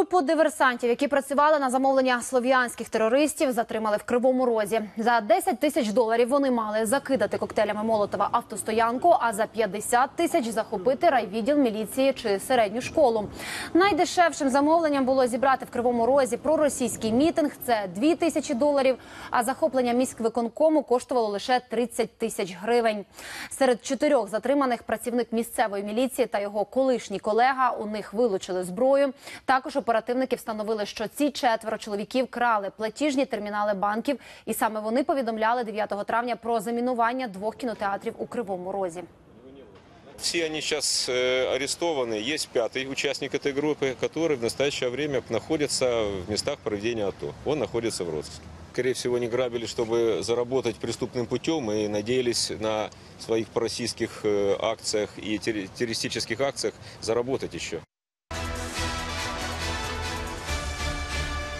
Групу диверсантів, які працювали на замовлення слов'янських терористів, затримали в Кривому Розі. За 10 тисяч доларів вони мали закидати коктейлями Молотова автостоянку, а за 50 тисяч захопити райвідділ міліції чи середню школу. Найдешевшим замовленням було зібрати в Кривому Розі проросійський мітинг. Це 2 тисячі доларів. А захоплення міськвиконкому коштувало лише 30 тисяч гривень. Серед чотирьох затриманих працівник місцевої міліції та його колишній колега. У них вилучили зброю. Також оперативники встановили, що ці четверо чоловіків крали платіжні термінали банків, і саме вони повідомляли 9 травня про замінування двох кінотеатрів у Кривому Розі. Все они сейчас э, арестованы. Есть пятый участник этой группы, который в настоящее время находится в местах проведения АТО. Он находится в розыске. Скорее всего, они грабили, чтобы заработать преступным путем и надеялись на своих пророссийских э, акциях и терри- террористических акциях заработать еще.